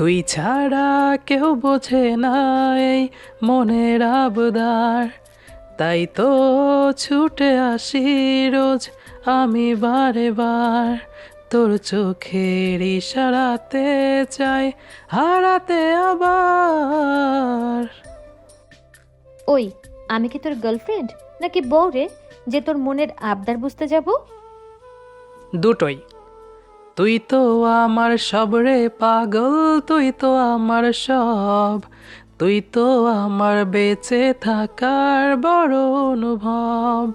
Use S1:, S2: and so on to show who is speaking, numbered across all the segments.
S1: তুই ছাড়া কেউ বোঝে না এই মনের আবদার। তাই তো ছুটে আসি রোজ আমি বারে বার। তোর চোখের ইশারাতে চাই হারাতে আবার।
S2: ওই আমি কি তোর গার্লফ্রেন্ড নাকি বউ রে যে তোর মনের আবদার বুঝতে যাব?
S1: দুটোই। তুই তো আমার সব রে পাগল তুই তো আমার সব। তুই তো আমার বেঁচে থাকার বড় অনুভব।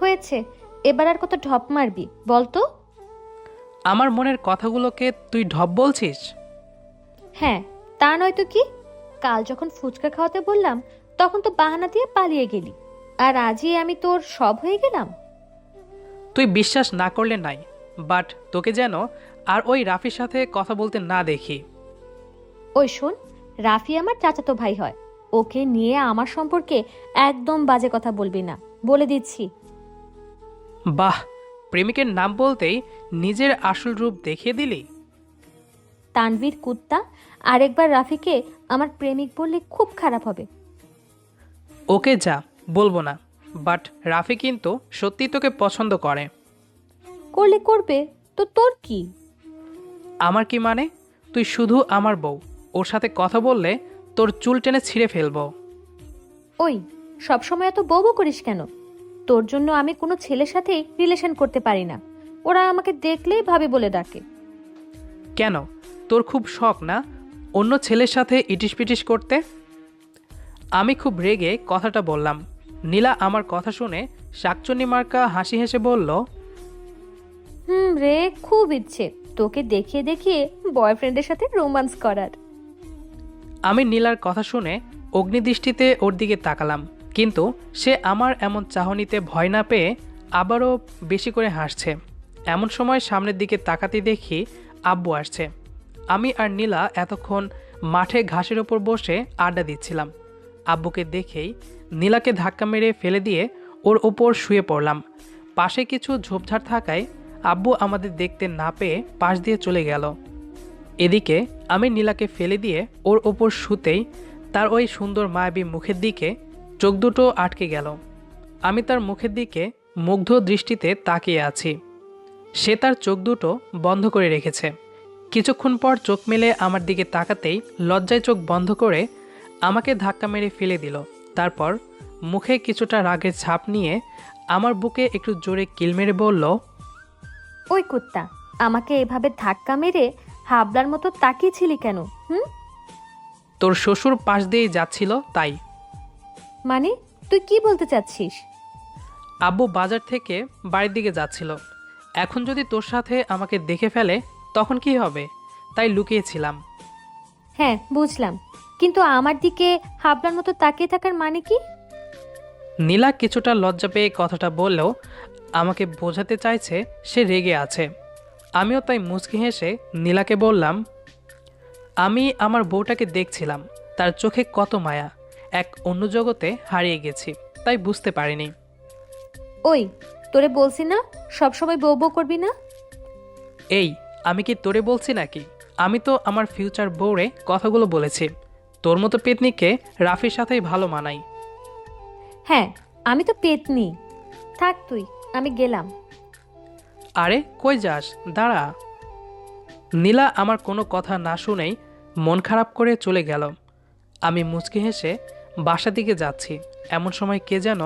S2: হয়েছে এবার আর কত ঢপ মারবি বল তো।
S1: আমার মনের কথাগুলোকে তুই ঢপ বলছিস?
S2: হ্যাঁ তা নয়তো কি? কাল যখন ফুচকা খাওয়াতে বললাম তখন তো বাহানা দিয়ে পালিয়ে গেলি। আর আজই আমি তোর সব হয়ে গেলাম।
S1: তুই বিশ্বাস না করলে নাই। বাট তোকে যেন আর ওই রাফির সাথে কথা বলতে না দেখি।
S2: ওই শোন রাফি আমার চাচাতো ভাই হয়। ওকে নিয়ে আমার সম্পর্কে একদম বাজে কথা বলবি না। বলে দিচ্ছি।
S1: বাহ প্রেমিকের নাম বলতেই নিজের আসল রূপ দেখিয়ে দিলি?
S2: তানভীর কুত্তা আরেকবার রাফিকে আমার প্রেমিক বললে খুব খারাপ হবে।
S1: ওকে যা বলব না। বাট রাফি কিন্তু সত্যি তোকে পছন্দ করে।
S2: করলে করবে তো তোর কি?
S1: আমার কি মানে? তুই শুধু আমার বউ। ওর সাথে কথা বললে তোর চুল টেনে ছিঁড়ে ফেলব।
S2: ওই সবসময় এত বউ বউ করিস কেন? তোর জন্য আমি কোনো ছেলের সাথেই রিলেশন করতে পারি না। ওরা আমাকে দেখলেই ভাবে বলে ডাকে।
S1: কেন? তোর খুব শখ না অন্য ছেলের সাথে ইটিস পিটিস করতে? আমি খুব রেগে কথাটা বললাম। নীলা আমার কথা শুনে শাকচুন্নি মার্কা হাসি হেসে বলল
S2: হুম রে, খুব ইচ্ছে। তোকে দেখিয়ে দেখিয়ে বয়ফ্রেন্ডের সাথে রোমান্স করার।
S1: আমি নীলার কথা শুনে অগ্নিদৃষ্টিতে ওর দিকে তাকালাম, কিন্তু সে আমার এমন চাহনিতে ভয় না পেয়ে আবারও বেশি করে হাসছে। এমন সময় সামনের দিকে তাকাতে দেখি আব্বু আসছে। আমি আর নীলা এতক্ষণ মাঠে ঘাসের ওপর বসে আড্ডা দিচ্ছিলাম। আব্বুকে দেখেই নীলাকে ধাক্কা মেরে ফেলে দিয়ে ওর ওপর শুয়ে পড়লাম। পাশে কিছু ঝোপঝাড় থাকায় আব্বু আমাদের দেখতে না পেয়ে পাশ দিয়ে চলে গেল। এদিকে আমি নীলাকে ফেলে দিয়ে ওর ওপর শুতেই তার ওই সুন্দর মায়াবী মুখের দিকে চোখ দুটো আটকে গেল। আমি তার মুখের দিকে মুগ্ধ দৃষ্টিতে তাকিয়ে আছি। সে তার চোখ দুটো বন্ধ করে রেখেছে। কিছুক্ষণ পর চোখ মেলে আমার দিকে তাকাতেই লজ্জায় চোখ বন্ধ করে আমাকে ধাক্কা মেরে ফেলে দিল। তারপর মুখে কিছুটা রাগের ছাপ নিয়ে আমার বুকে একটু জোরে কিল মেরে বলল
S2: ওই কুত্তা আমাকে এভাবে ধাক্কা মেরে হাবলার মতো তাকিয়েছিলি কেন হুম?
S1: তোর শ্বশুর পাশ দিয়েই যাচ্ছিল তাই।
S2: মানে তুই কি বলতে চাচ্ছিস?
S1: আব্বু বাজার থেকে বাড়ির দিকে যাচ্ছিল। এখন যদি তোর সাথে আমাকে দেখে ফেলে তখন কি হবে? তাই লুকিয়েছিলাম।
S2: হ্যাঁ বুঝলাম। কিন্তু আমার দিকে হাবলার মতো তাকিয়ে থাকার মানে কি?
S1: নীলা কিছুটা লজ্জা পেয়ে কথাটা বললেও আমাকে বোঝাতে চাইছে সে রেগে আছে। আমিও তাই মুচকি হেসে নীলাকে বললাম আমি আমার বউটাকে দেখছিলাম। তার চোখে কত মায়া। এক অন্য জগতে হারিয়ে গেছি তাই বুঝতে পারিনি।
S2: ওই তোরে বলছি না সবসময় বউ বউ করবি না?
S1: এই আমি কি তোরে বলছি নাকি? আমি তো আমার ফিউচার বউরে কথাগুলো বলেছি। তোর মতো পেতনিকে রাফির সাথেই ভালো মানাই।
S2: হ্যাঁ আমি তো পেতনি। থাক তুই। আমি গেলাম।
S1: আরে, কই যাস? দাঁড়া। নীলা আমার কোনো কথা না শুনেই মন খারাপ করে চলে গেল। আমি মুচকি হেসে বাসা দিকে যাচ্ছি। এমন সময় কে যেন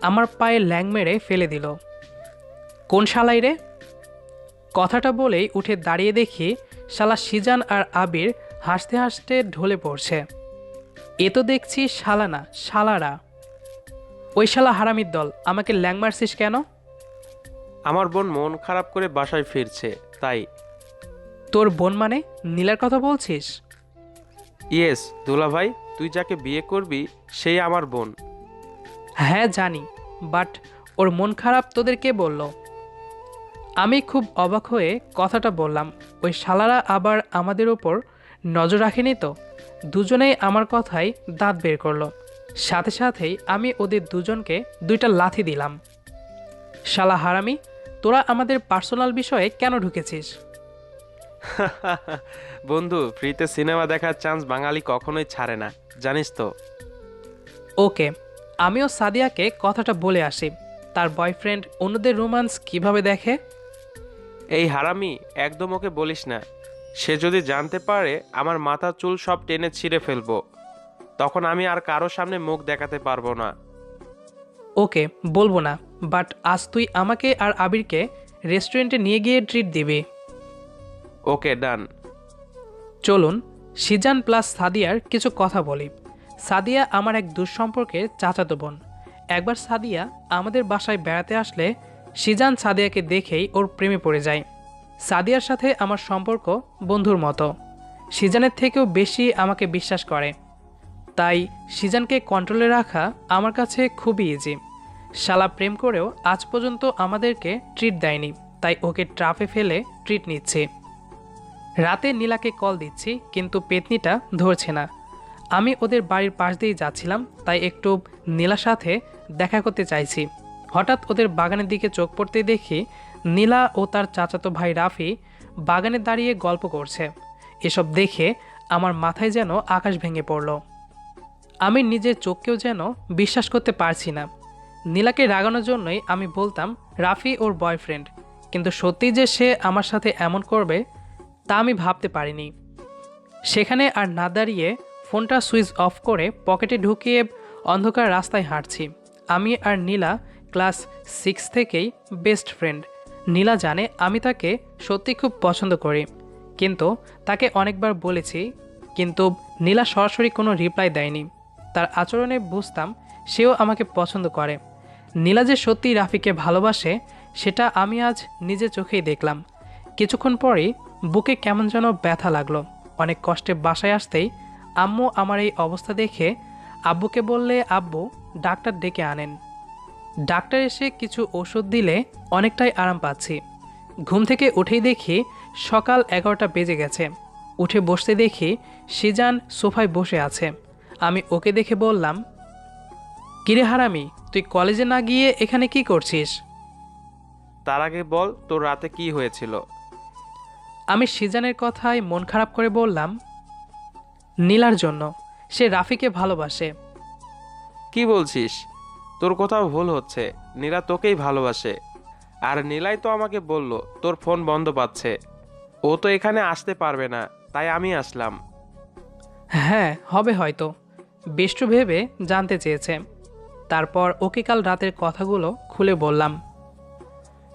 S1: আমার পায়ে ল্যাং মেরে ফেলে দিল। কোন শালাই রে? কথাটা বলেই উঠে দাঁড়িয়ে দেখি শালা সিজান আর আবির হাসতে হাসতে ঢলে পড়ছে। এ তো দেখছি শালা না, শালারা। ওই শালা হারামির দল, আমাকে ল্যাং মারছিস কেন?
S3: আমার বোন মন খারাপ করে বাসায় ফিরছে তাই।
S1: তোর বোন মানে নীলার কথা বলছিস?
S3: ইয়েস দুলাভাই তুই যাকে বিয়ে করবি সেই আমার বোন।
S1: হ্যাঁ জানি বাট ওর মন খারাপ তোদের কে বলল? আমি খুব অবাক হয়ে কথাটা বললাম ওই শালারা আবার আমাদের ওপর নজর রাখেনি তো? দুজনেই আমার কথায় দাঁত বের করল। সাথে সাথেই আমি ওদের দুজনকে দুইটা লাথি দিলাম। শালা হারামি তোরা আমাদের পার্সোনাল বিষয়ে কেন ঢুকেছিস?
S3: বন্ধু ফ্রিতে সিনেমা দেখার চান্স বাঙালি কখনোই ছাড়ে না জানিস তো।
S1: ওকে আমিও সাদিয়াকে কথাটা বলে আসি। তার বয়ফ্রেন্ড অন্যদের রোমান্স কীভাবে দেখে?
S3: এই হারামি একদম ওকে বলিস না। সে যদি জানতে পারে আমার মাথা চুল সব টেনে ছিঁড়ে ফেলব। তখন আমি আর কারও সামনে মুখ দেখাতে পারব না।
S1: ওকে বলব না বাট আজ তুই আমাকে আর আবিরকে রেস্টুরেন্টে নিয়ে গিয়ে ট্রিট দিবি।
S3: ওকে ডান।
S1: চলুন সিজান প্লাস সাদিয়ার কিছু কথা বলি। সাদিয়া আমার এক দুঃসম্পর্কের চাচাতো বোন। একবার সাদিয়া আমাদের বাসায় বেড়াতে আসলে সিজান সাদিয়াকে দেখেই ওর প্রেমে পড়ে যায়। সাদিয়ার সাথে আমার সম্পর্ক বন্ধুর মতো। সিজানের থেকেও বেশি আমাকে বিশ্বাস করে। তাই সিজানকে কন্ট্রোলে রাখা আমার কাছে খুবই ইজি শালা প্রেম করেও আজ পর্যন্ত আমাদেরকে ট্রিট দেয়নি, তাই ওকে ট্রাফে ফেলে ট্রিট নিচ্ছে। রাতে নীলাকে কল দিচ্ছি, কিন্তু পেতনিটা ধরছে না। আমি ওদের বাড়ির পাশ দিয়েই যাচ্ছিলাম, তাই একটু নীলার সাথে দেখা করতে চাইছি। হঠাৎ ওদের বাগানের দিকে চোখ পড়তে দেখি নীলা ও তার চাচাতো ভাই রাফি বাগানে দাঁড়িয়ে গল্প করছে। এসব দেখে আমার মাথায় যেন আকাশ ভেঙে পড়ল। আমি নিজের চোখকেও যেন বিশ্বাস করতে পারছি না। নীলাকে রাগানোর জন্যই আমি বলতাম, রাফি ওর বয়ফ্রেন্ড কিন্তু সত্যি যে সে আমার সাথে এমন করবে, তা আমি ভাবতে পারিনি। সেখানে আর না দাঁড়িয়ে ফোনটা সুইচ অফ করে পকেটে ঢুকিয়ে অন্ধকার রাস্তায় হাঁটছি। আমি আর নীলা ক্লাস সিক্স থেকেই বেস্ট ফ্রেন্ড নীলা জানে আমি তাকে সত্যি খুব পছন্দ করি। কিন্তু তাকে অনেকবার বলেছি, কিন্তু নীলা সরাসরি কোনো রিপ্লাই দেয়নি। তার আচরণে বুঝতাম সেও আমাকে পছন্দ করে। নীলা যে সত্যিই রাফিকে ভালোবাসে, সেটা আমি আজ নিজে চোখেই দেখলাম। কিছুক্ষণ পরেই বুকে কেমন যেন ব্যথা লাগল। অনেক কষ্টে বাসায় আসতেই আম্মু আমার এই অবস্থা দেখে আব্বুকে বললে, আব্বু, ডাক্তার ডেকে আনেন। ডাক্তার এসে কিছু ওষুধ দিলে অনেকটাই আরাম পাচ্ছি। ঘুম থেকে উঠেই দেখি সকাল এগারোটা বেজে গেছে। উঠে বসতে দেখি সিজান সোফায় বসে আছে। আমি ওকে দেখে বললাম কিরে হারামি তুই কলেজে না গিয়ে এখানে কি করছিস?
S3: তার আগে বল তোর রাতে কি হয়েছিল।
S1: আমি সিজানের কথায় মন খারাপ করে বললাম নীলার জন্য সে রাফিকে ভালোবাসে।
S3: কি বলছিস? তোর কোথাও ভুল হচ্ছে। নীলা তোকেই ভালোবাসে। আর নীলাই তো আমাকে বলল তোর ফোন বন্ধ পাচ্ছে। ও তো এখানে আসতে পারবে না তাই আমি আসলাম।
S1: হ্যাঁ হবে হয়তো। বেষ্টু ভেবে জানতে চেয়েছে। তারপর ওকে কাল রাতের কথাগুলো খুলে বললাম।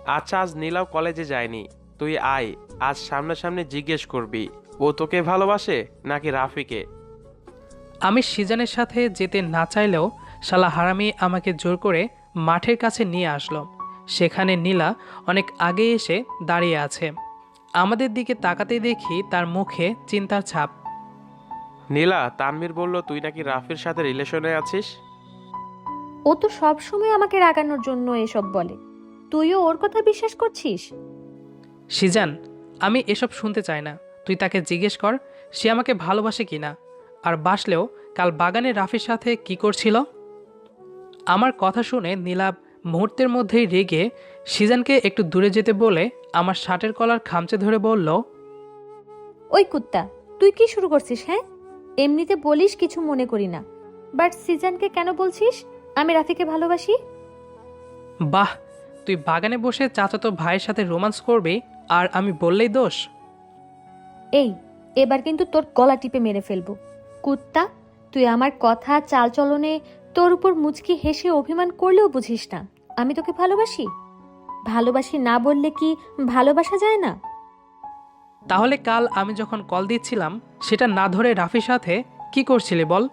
S3: আচ্ছা আজ নীলাও কলেজে যায়নি। তুই আয় আজ সামনাসামনি জিজ্ঞেস করবি ও তোকে ভালোবাসে নাকি রাফিকে?
S1: আমি সিজানের সাথে যেতে না চাইলেও শালা হারামি আমাকে জোর করে মাঠের কাছে নিয়ে আসলো। সেখানে নীলা অনেক আগে এসে দাঁড়িয়ে আছে। আমাদের দিকে তাকাতে দেখি তার মুখে চিন্তার ছাপ।
S3: নীলা তানভীর বলল তুই নাকি রাফির সাথে রিলেশনে আছিস?
S2: ও তো সব সময় আমাকে রাগানোর জন্য এসব বলে। তুইও ওর কথা বিশ্বাস করছিস?
S1: সিজান আমি এসব শুনতে চাই না। তুই তাকে জিজ্ঞেস কর সে আমাকে ভালোবাসে কিনা। আর বাসলেও কাল বাগানে রাফির সাথে কি করছিল? আমার কথা শুনে নীলাভ মুহূর্তের মধ্যেই রেগে সিজানকে একটু দূরে যেতে বলে আমার শার্টের কলার খামচে ধরে বলল
S2: ওই কুত্তা তুই কি শুরু করছিস হ্যাঁ? এমনিতে বলিস কিছু মনে করি না। বাট সিজানকে কেন বলছিস? আমি রাফিকে ভালোবাসি।
S1: বাহ তুই বাগানে বসে চাচা চাচাতো ভাইয়ের সাথে রোমান্স করবে আর আমি বললেই দোষ।
S2: এই এবার কিন্তু তোর গলা টিপে মেরে ফেলব। কুত্তা তুই আমার কথা চালচলনে তোর উপর মুচকি হেসে অভিমান করলেও বুঝিস না। আমি তোকে ভালোবাসি? ভালোবাসি না বললে কি ভালোবাসা যায় না?
S1: তাহলে কাল আমি যখন কল দিচ্ছিলাম সেটা না ধরে রাফির সাথে কি করছিলি বল?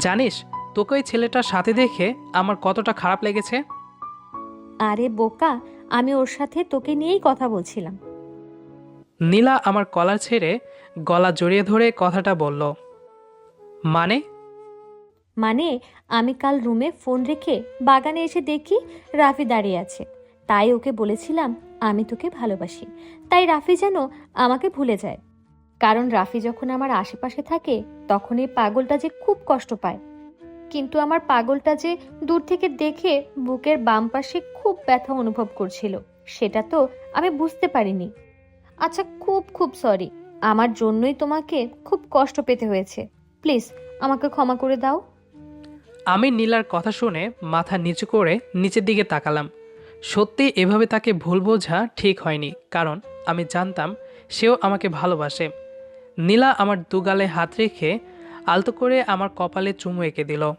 S1: জানিস তোকে ওই ছেলেটার সাথে দেখে আমার কতটা খারাপ লেগেছে?
S2: আরে বোকা আমি ওর সাথে তোকে নিয়েই কথা বলছিলাম।
S1: নীলা আমার কলার ছেড়ে গলা জড়িয়ে ধরে কথাটা বলল। মানে?
S2: মানে আমি কাল রুমে ফোন রেখে বাগানে এসে দেখি রাফি দাঁড়িয়ে আছে। তাই ওকে বলেছিলাম, আমি তোকে ভালোবাসি। তাই রাফি যেন আমাকে ভুলে যায়। কারণ রাফি যখন আমার আশেপাশে থাকে, তখন এই পাগলটা যে খুব কষ্ট পায়। কিন্তু আমার পাগলটা যে দূর থেকে দেখে বুকের বাম পাশে খুব ব্যথা অনুভব করছিল, সেটা তো আমি বুঝতে পারিনি। আচ্ছা খুব খুব সরি আমার জন্যই তোমাকে খুব কষ্ট পেতে হয়েছে। প্লিজ, আমাকে ক্ষমা করে দাও।
S1: আমি নীলার কথা শুনে মাথা নিচু করে নিচের দিকে তাকালাম। সত্যি এভাবে তাকে ভুল বোঝা ঠিক হয়নি কারণ আমি জানতাম সেও আমাকে ভালোবাসে। নীলা আমার দুগালে হাত রেখে আলতো করে আমার কপালে চুমু এঁকে দিল।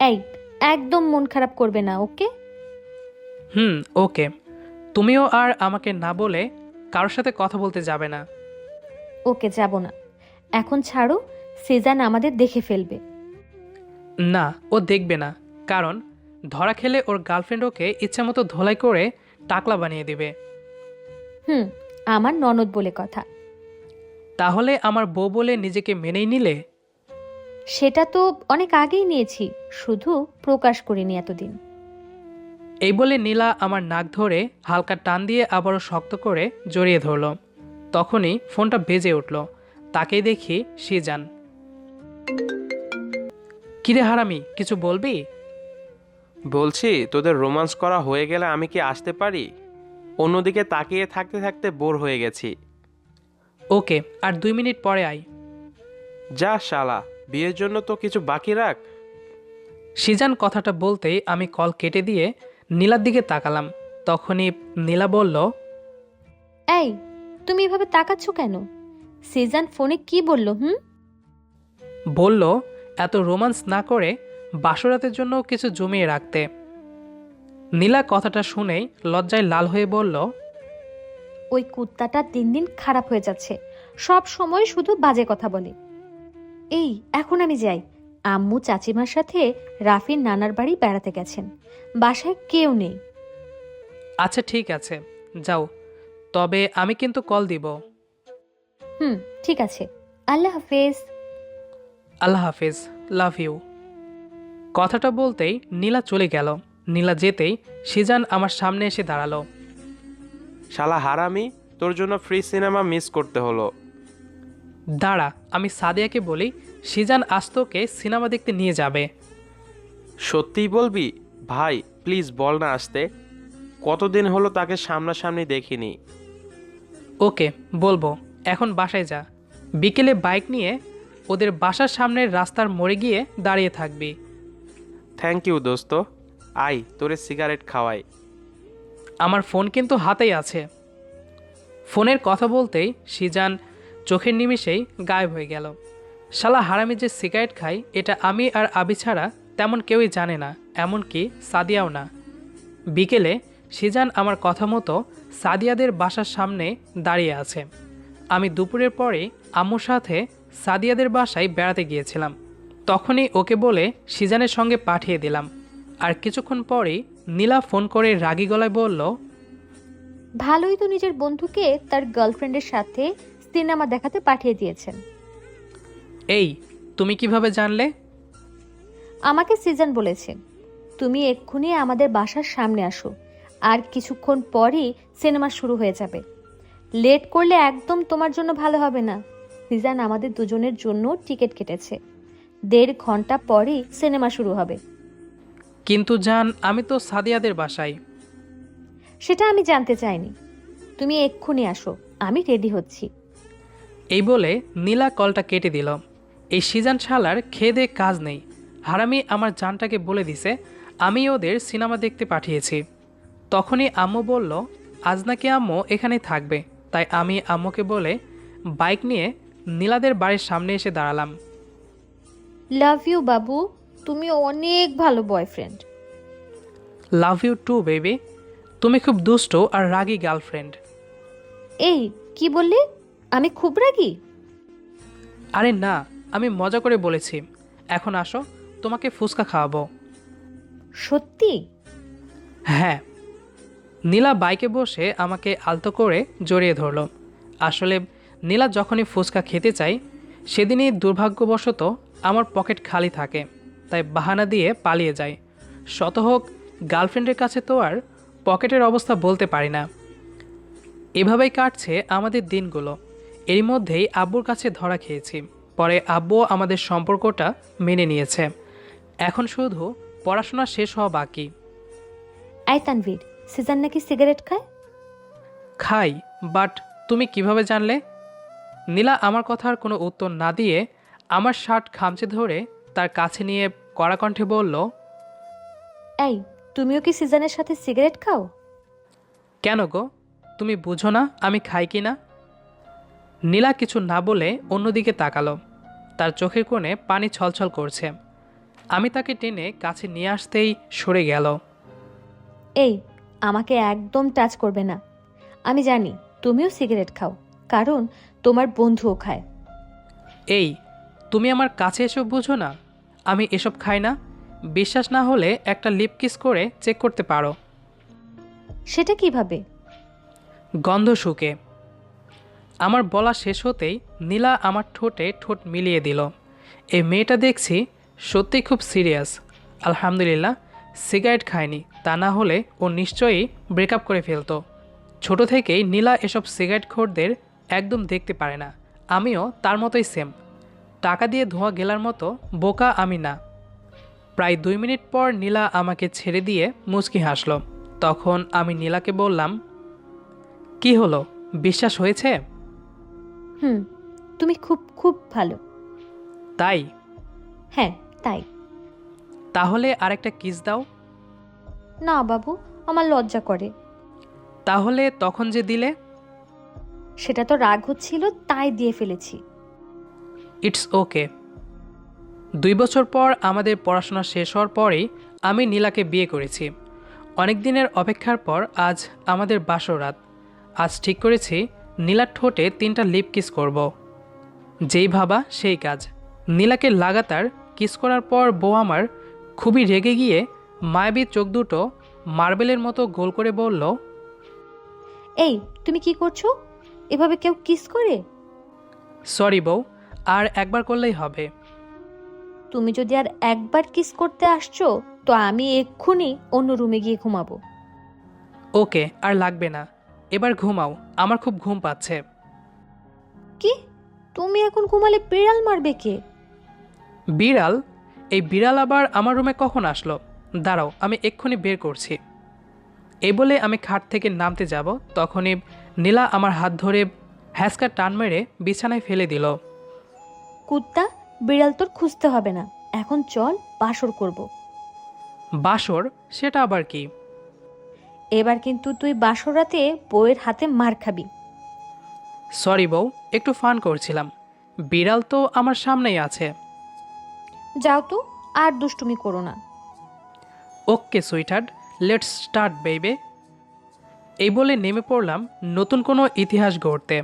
S2: এই একদম মন খারাপ করবে না ওকে?
S1: হুম ওকে। তুমিও আর আমাকে না বলে কারোর সাথে কথা বলতে যাবে না।
S2: ওকে যাব না। এখন ছাড়ো সিজান আমাদের দেখে ফেলবে।
S1: না ও দেখবে না কারণ ধরা খেলে ওর গার্লফ্রেন্ড ওকে ইচ্ছামতো ধোলাই করে টাকলা বানিয়ে দিবে।
S2: হুম আমার ননদ বলে কথা।
S1: তাহলে আমার বউ বলে নিজেকে মেনেই নিলে?
S2: সেটা তো অনেক আগেই নিয়েছি শুধু প্রকাশ করিনি এতদিন।
S1: এই বলে নীলা আমার নাক ধরে হালকা টান দিয়ে আবারও শক্ত করে জড়িয়ে ধরল। তখনই ফোনটা বেজে উঠল। তাকেই দেখি সিজান। কিরে হারামি কিছু বলবি?
S3: বলছি তোদের রোমান্স করা হয়ে গেলে আমি কি আসতে পারি? অন্যদিকে তাকিয়ে থাকতে থাকতে বোর হয়ে গেছি।
S1: ওকে আর দুই মিনিট পরে আই
S3: যা শালা বিয়ের জন্য তো কিছু বাকি রাখ।
S1: সিজান কথাটা বলতেই আমি কল কেটে দিয়ে নীলার দিকে তাকালাম। তখনই নীলা বলল
S2: এই তুমি এভাবে তাকাচ্ছ কেন? সিজান ফোনে কি বলল হুম?
S1: বলল এত রোমান্স না করে বাসরাতের জন্য কিছু জমিয়ে রাখতে। নীলা কথাটা শুনেই লজ্জায় লাল হয়ে বলল
S2: ওই কুত্তাটা দিন দিন খারাপ হয়ে যাচ্ছে। সব সময় শুধু বাজে কথা বলে। এই এখন আমি যাই। আম্মু চাচিমার সাথে রাফির নানার বাড়ি বেড়াতে গেছেন। বাসায় কেউ নেই।
S1: আচ্ছা ঠিক আছে। যাও। তবে আমি কিন্তু কল দিব।
S2: হুম ঠিক আছে। আল্লাহ হাফেজ।
S1: আল্লাহ হাফেজ। Love you. কথাটা বলতেই নীলা চলে গেল। নীলা যেতেই সিজান আমার সামনে এসে দাঁড়াল।
S3: শালা হারামি তোর জন্য ফ্রি সিনেমা মিস করতে হলো।
S1: দাঁড়া আমি সাদিয়াকে বলি সিজান আস্তকে সিনেমা দেখতে নিয়ে যাবে।
S3: সত্যিই বলবি? ভাই প্লিজ বল না আসতে। কতদিন হলো তাকে সামনাসামনি দেখিনি।
S1: ওকে বলব এখন বাসায় যা। বিকেলে বাইক নিয়ে ওদের বাসার সামনের রাস্তার মোড়ে গিয়ে দাঁড়িয়ে থাকবি।
S3: থ্যাংক ইউ দোস্ত। আই তোরে সিগারেট খাওয়াই।
S1: আমার ফোন কিন্তু হাতেই আছে। ফোনের কথা বলতেই সিজান চোখের নিমিষেই গায়েব হয়ে গেল। শালা হারামি যে সিগারেট খাই এটা আমি আর আবি ছাড়া তেমন কেউই জানে না, এমনকি সাদিয়াও না। বিকেলে সিজান আমার কথা মতো সাদিয়াদের বাসার সামনে দাঁড়িয়ে আছে। আমি দুপুরের পরে আম্মুর সাথে সাদিয়াদের বাসায় বেড়াতে গিয়েছিলাম। তখনই ওকে বলে সিজানের সঙ্গে পাঠিয়ে দিলাম। আর কিছুক্ষণ পরেই নীলা ফোন করে রাগী গলায় বলল
S2: ভালোই তো নিজের বন্ধুকে তার গার্লফ্রেন্ডের সাথে সিনেমা দেখাতে পাঠিয়ে দিয়েছেন।
S1: এই তুমি কীভাবে জানলে?
S2: আমাকে সিজন বলেছে তুমি এক্ষুনি আমাদের বাসার সামনে আসো আর কিছুক্ষণ পরই সিনেমা শুরু হয়ে যাবে। লেট করলে একদম তোমার জন্য ভালো হবে না। সিজান আমাদের দুজনের জন্য টিকিট কেটেছে। দেড় ঘণ্টা পরেই সিনেমা শুরু হবে।
S1: কিন্তু জান আমি তো সাদিয়াদের বাসায়।
S2: সেটা আমি জানতে চাইনি। তুমি এক্ষুনি আসো আমি রেডি হচ্ছি।
S1: এই বলে নীলা কলটা কেটে দিল। এই সিজান শালার খেয়ে দেয়ে কাজ নেই। হারামি আমার জানটাকে বলে দিছে আমি ওদের সিনেমা দেখতে পাঠিয়েছি। তখনই আম্মু বলল আজ নাকি আম্মু এখানে থাকবে। তাই আমি আম্মুকে বলে বাইক নিয়ে নীলাদের বাড়ির সামনে এসে দাঁড়ালাম।
S2: লাভ ইউ বাবু তুমি অনেক ভালো boyfriend
S1: love you too baby তুমি খুব দুষ্ট আর রাগী গার্লফ্রেন্ড
S2: এই কি বললি? আমি খুব রাগি?
S1: আরে না আমি মজা করে বলেছি। এখন আসো তোমাকে ফুচকা খাওয়াবো।
S2: সত্যি?
S1: হ্যাঁ। নীলা বাইকে বসে আমাকে আলতো করে জড়িয়ে ধরলো। আসলে নীলা যখনই ফুচকা খেতে চাই সেদিনই দুর্ভাগ্যবশত আমার পকেট খালি থাকে তাই বাহানা দিয়ে পালিয়ে যায় শত হোক গার্লফ্রেন্ডের কাছে তো আর পকেটের অবস্থা বলতে পারি না। এভাবেই কাটছে আমাদের দিনগুলো। এর মধ্যেই আব্বুর কাছে ধরা খেয়েছি। পরে আব্বুও আমাদের সম্পর্কটা মেনে নিয়েছে। এখন শুধু পড়াশোনা শেষ হওয়া বাকি।
S2: আই তানভীর সিজান নাকি সিগারেট খায়?
S1: খাই বাট তুমি কীভাবে জানলে? নীলা আমার কথার কোনো উত্তর না দিয়ে আমার শার্ট খামচে ধরে তার কাছে নিয়ে কড়া কণ্ঠে বলল
S2: এই তুমিও কি সিজানের সাথে সিগারেট খাও?
S1: কেন গো? তুমি বুঝো না আমি খাই কি না? নীলা কিছু না বলে অন্যদিকে তাকালো। তার চোখের কোণে পানি ছলছল করছে। আমি তাকে টেনে কাছে নিয়ে আসতেই সরে গেল।
S2: এই আমাকে একদম টাচ করবে না। আমি জানি তুমিও সিগারেট খাও কারণ তোমার বন্ধুও খায়।
S1: এই তুমি আমার কাছে এসব বুঝো না। আমি এসব খাই না। বিশ্বাস না হলে একটা লিপ কিস করে চেক করতে পারো।
S2: সেটা কীভাবে?
S1: গন্ধ শুকে। আমার বলা শেষ হতেই নীলা আমার ঠোঁটে ঠোঁট মিলিয়ে দিল। এই মেয়েটা দেখছি সত্যিই খুব সিরিয়াস আলহামদুলিল্লাহ সিগারেট খায়নি। তা না হলে ও নিশ্চয়ই ব্রেকআপ করে ফেলতো। ছোট থেকেই নীলা এসব সিগারেট খোরদের একদম দেখতে পারে না। আমিও তার মতোই সেম টাকা দিয়ে ধোঁয়া গেলার মতো বোকা আমি না। প্রায় দুই মিনিট পর নীলা আমাকে ছেড়ে দিয়ে মুচকি হাসলো। তখন আমি নীলাকে বললাম কি হলো? বিশ্বাস হয়েছে?
S2: হুম তুমি খুব খুব ভালো।
S1: তাই?
S2: হ্যাঁ তাই।
S1: তাহলে আরেকটা কিস দাও।
S2: না বাবু আমার লজ্জা করে।
S1: তাহলে তখন যে দিলে?
S2: সেটা তো রাগ হচ্ছিল তাই দিয়ে ফেলেছি।
S1: It's okay. দুই বছর পর আমাদের পড়াশোনা শেষ হওয়ার পরেই আমি নীলাকে বিয়ে করেছি। অনেক দিনের অপেক্ষার পর আজ আমাদের বাসর রাত। আজ ঠিক করেছি নীলার ঠোঁটে তিনটা লিপ কিস করব। যেই ভাবা সেই কাজ। নীলাকে লাগাতার কিস করার পর বউ আমার খুবই রেগে গিয়ে মায়াবী চোখ দুটো মার্বেলের মতো গোল করে বলল
S2: এই তুমি কি করছ? এভাবে কেউ কিস করে?
S1: সরি বউ আর একবার করলেই হবে।
S2: তুমি যদি আর একবার কিস করতে আসছো তো আমি এক্ষুনি অন্য রুমে গিয়ে ঘুমাবো।
S1: ওকে আর লাগবে না। এবার ঘুমাও আমার খুব ঘুম পাচ্ছে।
S2: কি? তুমি এখন ঘুমালে বিড়াল মারবে কে?
S1: বিড়াল? এই বিড়াল আবার আমার রুমে কখন আসলো? দাঁড়াও আমি এক্ষুনি বের করছি। এই বলে আমি খাট থেকে নামতে যাব তখনই নীলা আমার হাত ধরে হ্যাসকা টান মেরে বিছানায় ফেলে দিল।
S2: কুত্তা বিড়াল তোর খুঁজতে হবে না। এখন চল বাসর করব।
S1: বাসর? সেটা আবার কি?
S2: এবার কিন্তু তুই বাসর রাতে বউয়ের হাতে মার খাবি।
S1: সরি বউ একটু ফান করছিলাম। বিড়াল তো আমার সামনেই আছে।
S2: যাও তো আর দুষ্টুমি করো না।
S1: Okay sweetheart let's start babe. এই বলে নেমে পড়লাম নতুন কোনো ইতিহাস গড়তে।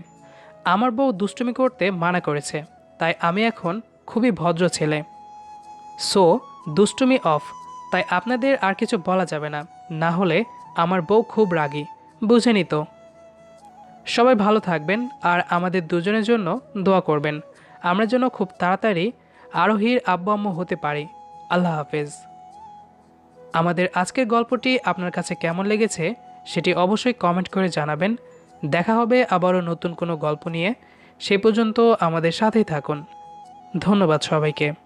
S1: আমার বউ দুষ্টুমি করতে মানা করেছে। তাই আমি এখন খুবই ভদ্র ছেলে। সো দুষ্টুমি অফ তাই আপনাদের আর কিছু বলা যাবে না। না হলে আমার বউ খুব রাগী বুঝেনি তো? সবাই ভালো থাকবেন আর আমাদের দুজনের জন্য দোয়া করবেন। আমরা যেন খুব তাড়াতাড়ি আরোহীর আব্বু আম্মু হতে পারি। আল্লাহ হাফেজ। আমাদের আজকের গল্পটি আপনার কাছে কেমন লেগেছে, সেটি অবশ্যই কমেন্ট করে জানাবেন। দেখা হবে আবারও নতুন কোনো গল্প নিয়ে। সেই পর্যন্ত আমাদের সাথেই থাকুন। ধন্যবাদ সবাইকে।